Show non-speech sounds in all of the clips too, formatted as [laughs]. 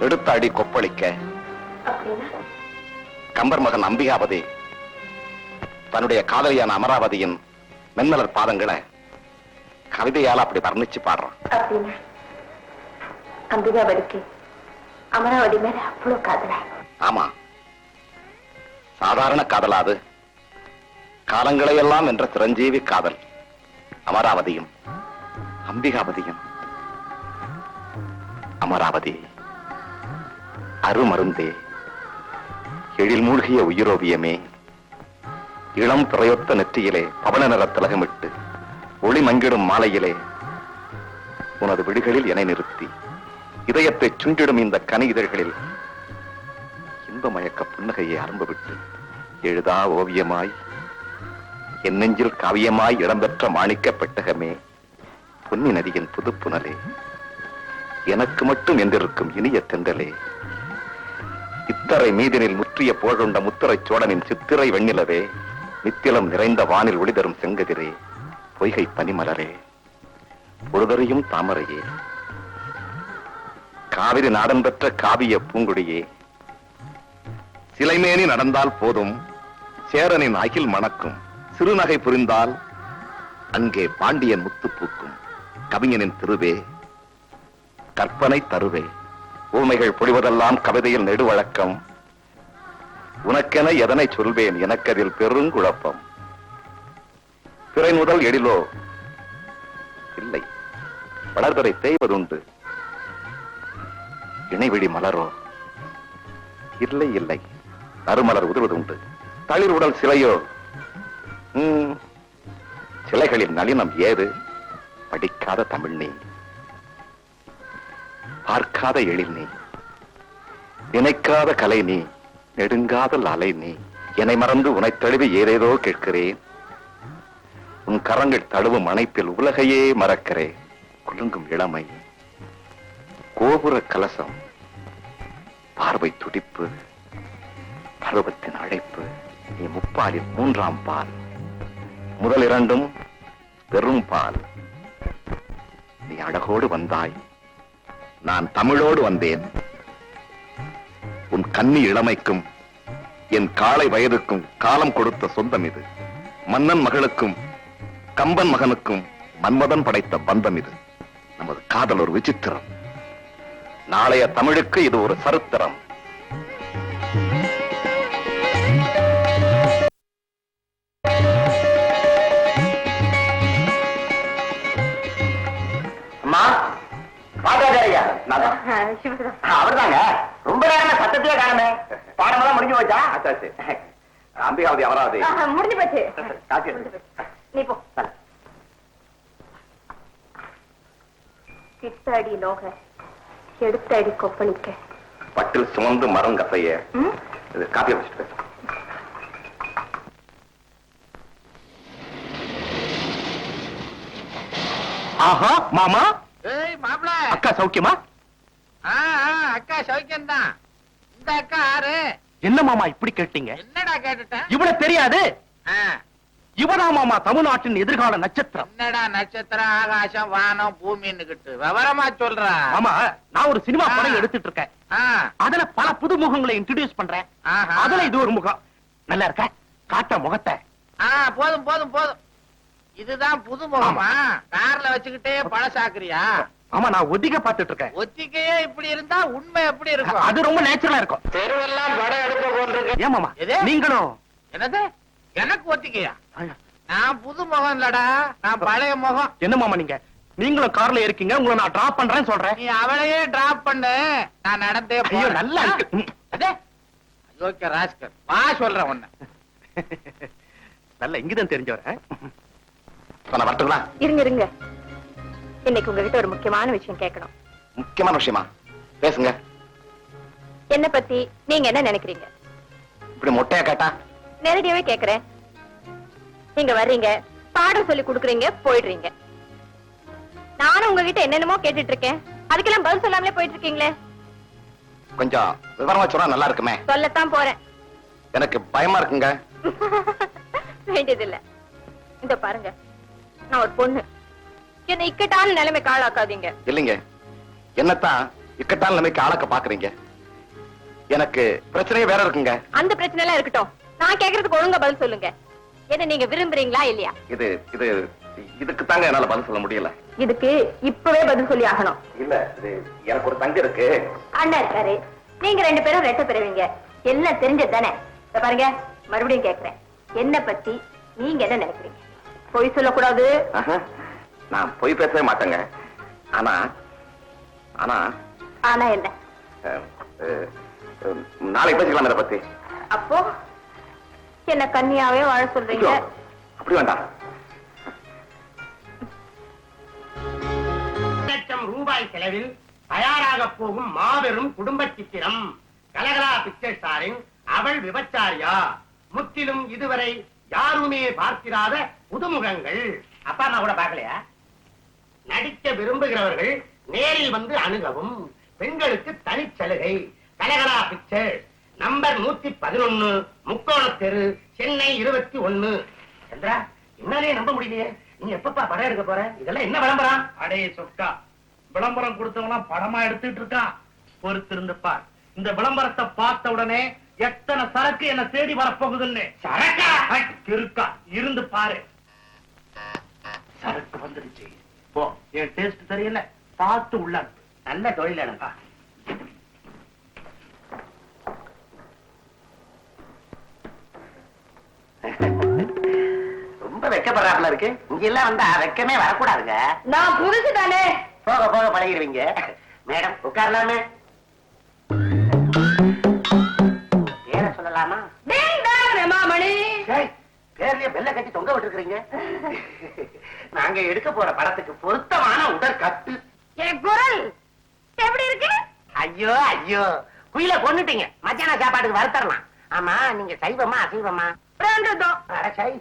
எடுத்த அடி கொப்பளிக்க கம்பர் மகன் அம்பிகாபதி தன்னுடைய காதலியான அமராவதியின் மென்மலர் பாதங்களை கவிதையால அப்படி வர்ணிச்சு பாடுறான். அப்படின்னா? அம்பிகாவதிக்கு அமராவதி மேல அவ்வளவு காதலா? ஆமா. சாதாரண காதலாது காலங்களையெல்லாம் என்ற சிரஞ்சீவி காதல். அமராவதியும் அம்பிகாபதியும். அமராவதி. அருமருந்தே. எழில் மூழ்கிய உயிரோவியமே இளம் திரையொத்த நெற்றியிலே பவன நிற திலகமிட்டு ஒளி மங்கிடும் மாலையிலே உனது விடுகளில் என நிறுத்தி இதயத்தை சுண்டிடும் இந்த கனி இதழ்களில் இன்ப மயக்க புன்னகையை அரும்பு விட்டு எழுதா ஓவியமாய் என் நெஞ்சில் காவியமாய் இடம்பெற்ற மாணிக்க பெட்டகமே பொன்னி நதியின் புதுப்புணலே எனக்கு மட்டும் என்றிருக்கும் இனிய தென்றலே முத்தரை மீதினில் முற்றிய புகழுண்ட முத்திரை சோழனின் சித்திரை வெண்ணிலவே நித்திலம் நிறைந்த வானில் ஒளிதரும் செங்கதிரே பொய்கை பனிமலரே. ஒருதறியும் தாமரையே காவிரி நாடன் பெற்ற காவிய பூங்குடியே சிலைமேனி நடந்தால் போதும் சேரனின் அகில் மணக்கும் சிறுநகை புரிந்தால் அங்கே பாண்டியன் முத்து பூக்கும் கவிஞனின் திருவே கற்பனை தருவே. ஊமைகள் பொழிவதெல்லாம் கவிதையில் நெடுவழக்கம் உனக்கென எதனை சொல்வேன் எனக்கதில் பெருங்குழப்பம் பிறை முதல் எழிலோ? இல்லை. வளர்தரை தேய்வதுண்டு. இணைவிழி மலரோ? இல்லை இல்லை. நறுமலர் உதிர்வதுண்டு. தளிர் உடல் சிலையோ? சிலைகளின் நளினம் ஏது? படிக்காத தமிழ் நீ. பார்க்காத எழில் நீ. நினைக்காத கலை நீ. நெடுங்காதல் அலை நீ. என்னை மறந்து உனை தழுவி ஏதேதோ கேட்கிறேன். உன் கரங்கள் தழுவும் அணைப்பில் உலகையே மறக்கிறேன். குலுங்கும் இளமை கோபுர கலசம் பார்வை துடிப்பு பருவத்தின் அழைப்பு நீ முப்பாலில் மூன்றாம் பால். முதல் இரண்டும் பெரும் பால். நீ அழகோடு வந்தாய் நான் தமிழோடு வந்தேன். உன் கன்னி இளமைக்கும் என் காளை வயதுக்கும் காலம் கொடுத்த சொந்தம் இது. மன்னன் மகளுக்கும் கம்பன் மகனுக்கும் மன்மதன் படைத்த பந்தம் இது. நமது காதல் ஒரு விசித்திரம். நாளைய தமிழுக்கு இது ஒரு சரித்திரம். அவர்தாங்க. ரொம்ப நேரம் சத்தத்தையே காணுமே. போச்சா ஆச்சாச்சு அம்பிகாவதி அமராவதி. முடிஞ்சு போச்சு. காசு. நீ போ. அடி நோக எடுத்த அடி கொப்பளிக்க. பட்டில் சுமந்து மரம் கசைய. ம்? இது காப்பியை வச்சுட்டு பேசு. ஆஹா மாமா? ஏய் மாப்பிள. அக்கா சௌக்கியமா? அக்கா சௌக்கியம் தான் இந்த அக்கா ஆறு. என்ன மாமா இப்படி கேட்டீங்க? என்னடா கேட்டுட்டேன் இவன தெரியாது. இவனா மாமா தமிழ்நாட்டின் எதிர்கால நட்சத்திரம். என்னடா நட்சத்திரம் ஆகாசம் வானம் பூமின்னுகிட்டு விவரமா சொல்றா? ஆமா நான் ஒரு சினிமா. படம் எடுத்துட்டு இருக்கேன் அதுல பல புது முகங்களை இன்ட்ரோடியூஸ் பண்றேன். அதுல இது ஒரு முகம். நல்லா இருக்க? காட்ட முகத்தை. போதும் போதும் போதும். இதுதான் புது முகமா கார்ல வச்சுக்கிட்டே பழசாக்குறியா? ஆமா நான் ஒத்திக பாத்துட்டு இருக்கேன். ஒத்திக்கையே இப்படி இருந்தா உண்மை எப்படி இருக்கும்? அது ரொம்ப நேச்சுரலா இருக்கும். தெருவெல்லாம் படம் எடுக்க போன்றிருக்கு ஏன் மாமா? எது? நீங்களும்? என்னது? எனக்கு ஒத்திக்கையா நான் புது முகம் இல்லடா. நான் பழைய முகம். என்ன மாமா நீங்க? நீங்களும் கார்ல இருக்கீங்க உங்களை நான் டிராப் பண்றேன்னு சொல்றேன். நீ அவளையே டிராப் பண்ணு. நான் நடந்தே ஐயோ. நல்லா இருக்கு. அதே. அயோக்கிய ராஸ்கர். வா சொல்றேன் உன்னை. [laughs] நல்ல இங்கதான் தெரிஞ்சவர வரட்டுங்களா? இருங்க இருங்க. இன்னைக்கு உங்ககிட்ட ஒரு முக்கியமான விஷயம் கேட்கணும். முக்கியமான விஷயமா? பேசுங்க. என்ன பத்தி நீங்க என்ன நினைக்கிறீங்க? இப்படி மொட்டையா கேட்டா? நேரடியாவே கேக்குறேன் நீங்க வர்றீங்க பாடம் சொல்லி கொடுக்குறீங்க போயிடுறீங்க. நானும் உங்ககிட்ட என்னென்னமோ கேட்டுட்டு இருக்கேன் அதுக்கெல்லாம் பதில் சொல்லாமலே போயிட்டு இருக்கீங்களே கொஞ்சம் விவரமா சொன்னா நல்லா இருக்குமே. சொல்லத்தான் போறேன். எனக்கு பயமா இருக்குங்க. [laughs] வேண்டியதில்ல. இந்த பாருங்க நான் ஒரு பொண்ணு. என்ன இக்கட்டான நிலைமை காலாக்காதீங்க இல்லைங்க. என்னத்தான் இக்கட்டான நிலைமைக்கு ஆளக்க பாக்குறீங்க எனக்கு பிரச்சனையே வேற இருக்குங்க. அந்த பிரச்சனை எல்லாம் இருக்கட்டும். நான் கேக்குறதுக்கு ஒழுங்கா பதில் சொல்லுங்க. என்ன நீங்க விரும்புறீங்களா இல்லையா? இது இது இதுக்கு தாங்க என்னால பதில் சொல்ல முடியல. இதுக்கு இப்பவே பதில் சொல்லி ஆகணும். இல்ல இது எனக்கு ஒரு தங்க இருக்கு. அண்ணா இருக்காரு. நீங்க ரெண்டு பேரும் ரெட்ட பெறுவீங்க. எல்லாம் தெரிஞ்சது தானே? பாருங்க மறுபடியும் கேக்குறேன். என்ன பத்தி நீங்க என்ன நினைக்கிறீங்க? பொய் சொல்லக்கூடாது. நான் பொய் பேசவே மாட்டேங்க. ஆனா ஆனா ஆனா என்ன? நாளைக்கு பேசிக்கலாம் இதை பத்தி. அப்போ என்ன கன்னியாவே வாழ சொல்றீங்க? அப்படி வேண்டாம் லட்சம் ரூபாய் செலவில் தயாராக போகும் மாபெரும் குடும்ப சித்திரம் கலகலா பிக்சர் ஸ்டாரின் அவள் விபச்சாரியா? முற்றிலும் இதுவரை யாருமே பார்த்திராத புதுமுகங்கள். அப்பா அம்மா கூட பார்க்கலையா? நடிக்க விரும்புகிறவர்கள் நேரில் வந்து அணுகவும். பெண்களுக்கு தனிச்சலுகை கலகலா பிக்சர் நம்பர் நூத்தி பதினொன்னு முக்கோண தெரு சென்னை இருபத்தி ஒன்னு. சந்திரா என்னாலே நம்ப முடியலையே. நீ எப்பப்பா படம் எடுக்க போற? இதெல்லாம் என்ன விளம்பரம்? அடே சொக்கா விளம்பரம் கொடுத்தவனா படமா எடுத்துட்டு இருக்கான். பொறுத்திருந்து பார். இந்த விளம்பரத்தை பார்த்த உடனே எத்தனை சரக்கு என்ன தேடி வரப்போகுதுன்னு. சரக்கா? இருக்கா இருந்து பாரு. சரக்கு வந்துடுச்சு. என் டேஸ்ட் தெரியல. பார்த்து உள்ள. நல்ல தொழில் எனக்கா. ரொம்ப வெக்கப்படுறாப்புல இருக்கு. இங்க எல்லாம் வந்தா வெக்கமே வரக்கூடாதுங்க. நான் புதுசு தானே போக போக பழகிடுவீங்க மேடம் உட்காரலாமே. பேர்லயே பெல்ல கட்டி தொங்க விட்டுருக்கீங்க? நாங்க எடுக்க போற படத்துக்கு பொருத்தமான உடற்கட்டு. என் குரல்! எப்படி இருக்கு? ஐயோ ஐயோ. குயில கொன்னுட்டீங்க. மத்தியான சாப்பாட்டுக்கு வறுத்தரலாம் ஆமா நீங்க சைவமா அசைவமா? சை.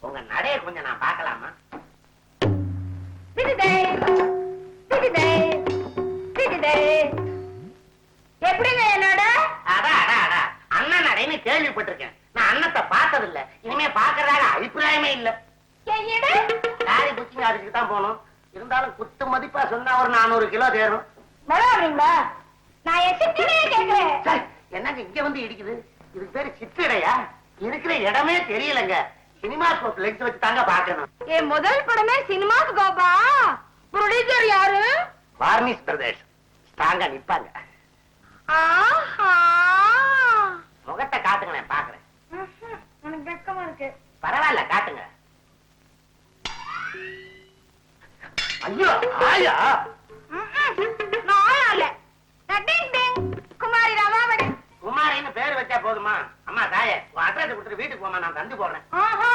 உங்க நடைய கொஞ்சம் நான் பார்க்கலாமா? எப்படிங்க என்னோட? அடா அடா அடா. அண்ணன் நடைன்னு கேள்விப்பட்டிருக்கேன். அண்ணத்தை பார்த்ததில்ல. இனிமே பாக்குறதாக அபிப்பிராயமே இல்ல. காரி குச்சிங்க அடிச்சுட்டு தான் போகணும். இருந்தாலும் குத்து மதிப்பா சொன்னா ஒரு நானூறு கிலோ தேரும். என்னங்க இங்க வந்து இடிக்குது? இதுக்கு பேரு சித்திரையா? இருக்கிற இடமே தெரியலங்க. சினிமா ஸ்கோப் லென்ஸ் வச்சு தாங்க பாக்கணும் என் முதல் படமே ப்ரொடியூசர் யாரு? வார்னிஸ் பிரதேஷ். ஸ்ட்ராங்கா நிப்பாங்க. முகத்தை காட்டுங்களேன் பாக்குறேன் எனக்கு வெக்கமா இருக்கு பரவாயில்ல காட்டுங்க. ஐயோ ஆயா. குமாரின்னு பேர் வச்சா போதுமா? அம்மா தாயே உன் அட்ரஸ் கொடுத்துட்டு வீட்டுக்கு போமா நான் தந்து போறேன். ஆஹா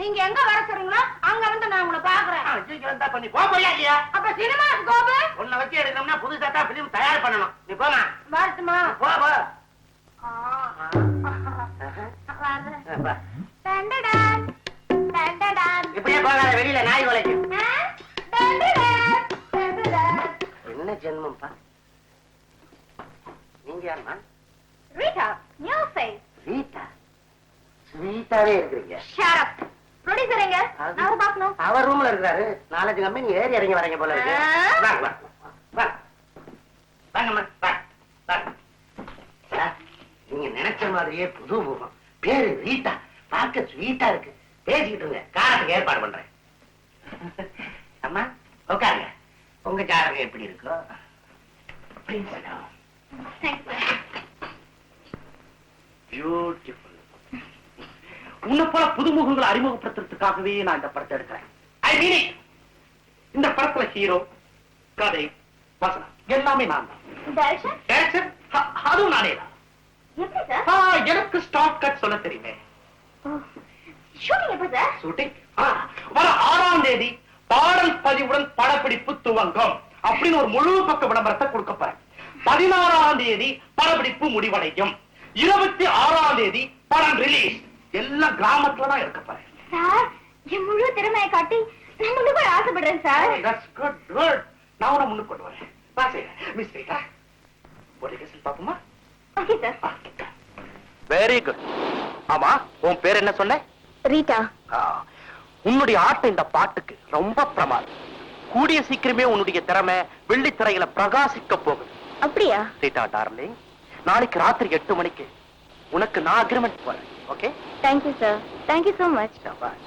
நீங்க எங்க வர சொல்றீங்களோ அங்க வந்து நான் உங்களை பாக்குறேன். சீக்கிரம் தான் பண்ணி போ போயா இல்லையா? அப்ப சினிமா கோபு உன்னை வச்சு எடுக்கணும்னா புதுசா தான் பிலிம் தயார் பண்ணணும். நீ போமா வரட்டுமா போ போ. இப்படியே போகாத வெளியில நாய். என்ன ஜென்மம்ப்பா நீங்க யாருமா ரீட்டா. ரீட்டா ஸ்வீட்டாவே இருக்கிறீங்க எங்க? அவரை பார்க்கணும். அவர் ரூம்ல இருக்கிறாரு நாலஞ்சு கம்பெனி ஏறி இறங்கி வரீங்க போல இருக்கு ஆ. வாங்க, வாங்க, வாங்க. வாங்கம்மா, வாங்க, வாங்க. சார், நீங்க நினைச்ச மாதிரியே புது முகம் பேரு ரீட்டா பார்க்க ஸ்வீட்டா இருக்கு. பேசிக்கிட்டு இருங்க. காரத்துக்கு ஏற்பாடு பண்றேன். அம்மா உட்காருங்க. உங்க ஜாதகம் எப்படி இருக்கோ. Please sit down. Thanks, sir. Beautiful உன்னை போல புதுமுகங்களை அறிமுகப்படுத்துறதுக்காகவே நான் இந்த படத்தை எடுக்கிறேன். ஐ மீன் இந்த படத்துல ஹீரோ கதை வசனம் எல்லாமே நான் தான். அதுவும் நானே தான். எனக்கு ஸ்டார்ட் கட் சொல்ல தெரியுமே? ஷூட்டிங் வர ஆறாம் தேதி பாடல் பதிவுடன் படப்பிடிப்பு துவங்கும் அப்படின்னு ஒரு முழு பக்க விளம்பரத்தை கொடுக்க போறேன். பதினாறாம் தேதி படப்பிடிப்பு முடிவடையும். இருபத்தி ஆறாம் தேதி படம் ரிலீஸ் எல்லாம் கிராமத்துல தான் இருக்க போறேன். என் முழு திறமையை காட்டி நான் முன்னுக்கு வர ஆசைப்படுறேன் சார். நான் உன முன்னுக்கு கொண்டு வரேன். பாசே மிஸ் ஒரு பாப்போமா ஓகே சார் வெரி குட் ஆமா உன் பேர் என்ன சொன்ன? ரீட்டா. உன்னுடைய ஆட்டம் இந்த பாட்டுக்கு ரொம்ப பிரமாதம். கூடிய சீக்கிரமே உன்னுடைய திறமை வெள்ளித்திரையில பிரகாசிக்க போகுது. அப்படியா? சீதா டார்லிங் நாளைக்கு ராத்திரி எட்டு மணிக்கு உனக்கு நான் அக்ரிமெண்ட் போறேன் okay thank you sir thank you so much சபாஷ்